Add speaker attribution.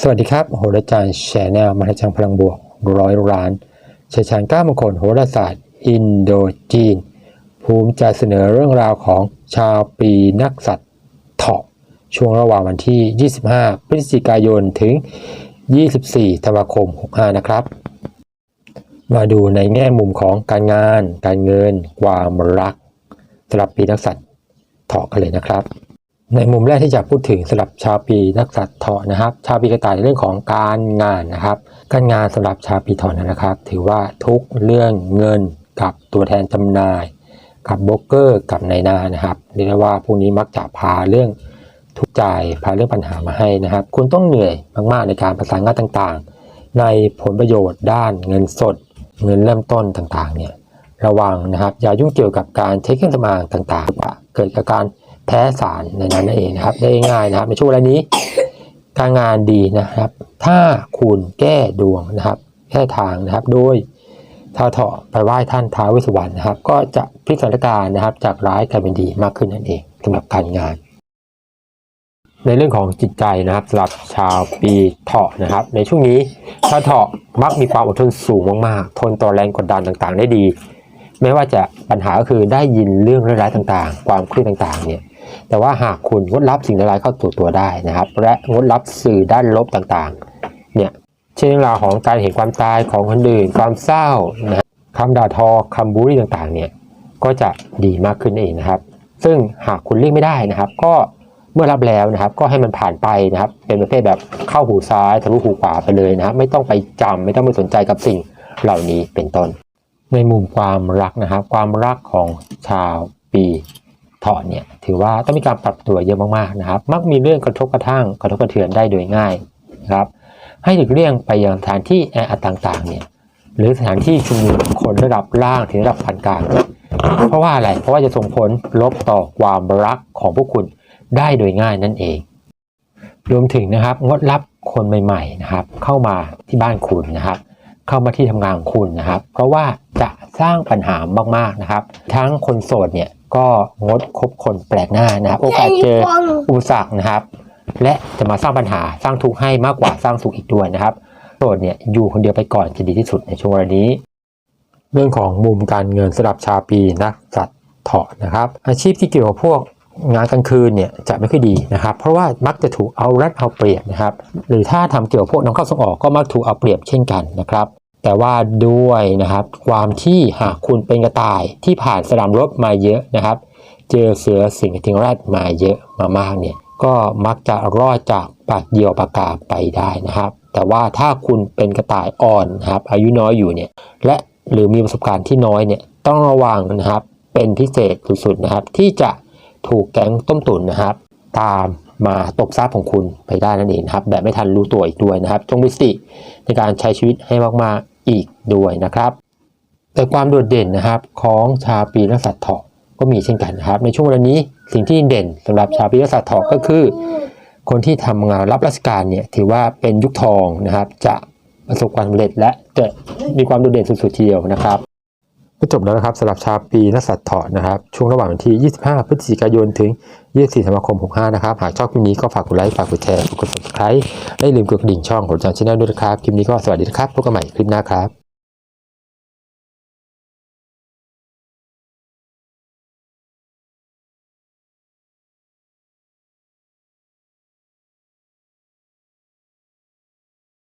Speaker 1: สวัสดีครับ โหราจารย์แชนแนลมหาจังพลังบวก ร้อยล้านชัยชาญก้ามงคลโหราศาสตร์ อินโดจีน ภูมิใจเสนอเรื่องราวของชาวปีนักสัตว์เถาะช่วงระหว่างวันที่ 25 พฤศจิกายนถึง 24 ธันวาคม 65 นะครับ มาดูในแง่มุมของการงาน การเงิน ความรักสำหรับปีนักสัตว์เถาะกันเลยนะครับ ในมุมแรกที่จะพูดถึงสำหรับชาวปีนักสัตว์เถาะนะครับ ชาวปีกระต่ายในเรื่องของการงานนะครับ การงานสำหรับชาวปีเถาะนะครับ ถือว่าทุกเรื่องเงินกับตัวแทนจำหน่าย กับโบรกเกอร์กับนายหน้านะครับเรียกได้ว่าพวกนี้มักจะพาเรื่องทุกข์ใจพาเรื่องปัญหามาให้นะครับ คุณต้องเหนื่อยมากๆในการประสานงานต่างๆ ในผลประโยชน์ด้านเงินสด เงินเริ่มต้นต่างๆเนี่ยระวังนะครับอย่ายุ่งเกี่ยวกับการใช้เครื่องสำอางต่างๆว่าเกิดจาการ แพ้สารในนั้นนั่นเองนะครับ ได้ง่ายนะครับ ในช่วงเวลานี้ การงานดีนะครับ ถ้าคุณแก้ดวงนะครับ แก้ทางนะครับ โดยท้าเถาะไปไหว้ท่านท้าวเวสสุวรรณนะครับ ก็จะพลิกสถานการณ์นะครับ จากร้ายกลายเป็นดีมากขึ้นนั่นเองสำหรับการงาน ในเรื่องของจิตใจนะครับสำหรับชาวปีเถาะนะครับ ในช่วงนี้ชาเถาะมักมีความอดทนสูงมากๆ ทนต่อแรงกดดันต่างๆ ได้ดีไม่ว่าจะปัญหาก็คือได้ยินเรื่องร้ายๆต่างๆ ความเครียดต่างๆ เนี่ย แต่ว่าหากคุณงดรับสิ่งร้ายเข้าตัวตัวได้นะครับ และงดรับสื่อด้านลบต่างๆ เนี่ย เช่นเรื่องราวของการเห็นความตายของคนอื่น ความเศร้านะคำด่าทอคำบูลลี่ต่างๆ เนี่ย ก็จะดีมากขึ้นเองนะครับ ซึ่งหากคุณเลี่ยงไม่ได้นะครับ ก็เมื่อรับแล้วนะครับ ก็ให้มันผ่านไปนะครับ เป็นประเภทแบบเข้าหูซ้ายทะลุหูขวาไปเลยนะครับ ไม่ต้องไปจำไม่ต้องไปสนใจกับสิ่งเหล่านี้เป็นต้น ในมุมความรักนะครับ ความรักของชาวปี ถาะเนี่ยถือว่าต้องมีการปรับตัวเยอะมากๆนะครับ มักมีเรื่องกระทบกระทั่งกระทบกระเทือนได้โดยง่ายนะครับ ให้หลีกเลี่ยงไปยังสถานที่แออัดต่างๆเนี่ยหรือสถานที่ชุมนุมคนระดับล่างถึงระดับปานกลาง เพราะว่าอะไร เพราะว่าจะส่งผลลบต่อความรักของพวกคุณได้โดยง่ายนั่นเอง รวมถึงนะครับงดรับคนใหม่ๆนะครับเข้ามาที่บ้านคุณนะครับ เข้ามาที่ทำงานของคุณนะครับ เพราะว่าจะสร้างปัญหามากๆนะครับ ทั้งคนโสดเนี่ยก็งดคบคนแปลกหน้านะครับ โอกาสเจออุปสรรคนะครับ และจะมาสร้างปัญหาสร้างทุกข์ให้มากกว่าสร้างสุขอีกด้วยนะครับโสดเนี่ยอยู่คนเดียวไปก่อนจะดีที่สุดในช่วงเวลานี้ เรื่องของมุมการเงินสำหรับชาวปีนักสัตว์เถาะนะครับ อาชีพที่เกี่ยวกับพวก งานกลางคืนเนี่ยจะไม่ค่อยดีนะครับ เพราะว่ามักจะถูกเอารัดเอาเปรียบนะครับ หรือถ้าทำเกี่ยวกับพวกน้ำเข้าส่งออกก็มักถูกเอาเปรียบเช่นกันนะครับ แต่ว่าด้วยนะครับความที่หากคุณเป็นกระต่ายที่ผ่านสนามรบมาเยอะนะครับ เจอเสือสิงห์ทิงแรดมาเยอะมามากเนี่ยก็มักจะรอดจากปากเหยี่ยวปากกาไปได้นะครับ แต่ว่าถ้าคุณเป็นกระต่ายอ่อนนะครับอายุน้อยอยู่เนี่ยและหรือมีประสบการณ์ที่น้อยเนี่ยต้องระวังนะครับเป็นพิเศษสุดๆนะครับ ที่จะ ถูกแก๊งต้มตุ๋นนะครับ ตามมาตบทรัพย์ของคุณไปได้นั่นเองครับ แบบไม่ทันรู้ตัวอีกด้วยนะครับ จงมีสติในการใช้ชีวิตให้มากๆอีกด้วยนะครับ แต่ความโดดเด่นนะครับของชาวปีนักสัตว์ถาะก็มีเช่นกันนะครับ ในช่วงเวลานี้สิ่งที่เด่นสำหรับชาวปีนักสัตว์ถาะก็คือ คนที่ทำงานรับราชการเนี่ยถือว่าเป็นยุคทองนะครับ จะประสบความสำเร็จและจะมีความโดดเด่นสุดๆเดียวนะครับ ก็จบแล้วนะครับสำหรับชาวปีนักสัตว์เถาะนะครับ ช่วงระหว่างวันที่ 25 พฤศจิกายนถึง 24 ธันวาคม 65 นะครับ หากชอบคลิปนี้ก็ฝากกดไลค์ ฝากกดแชร์ฝากกด subscribe และอย่าลืมกดกระดิ่งช่องของจานชาแนลด้วยนะครับ คลิปนี้ก็สวัสดีนะครับ พบกันใหม่คลิปหน้าครับ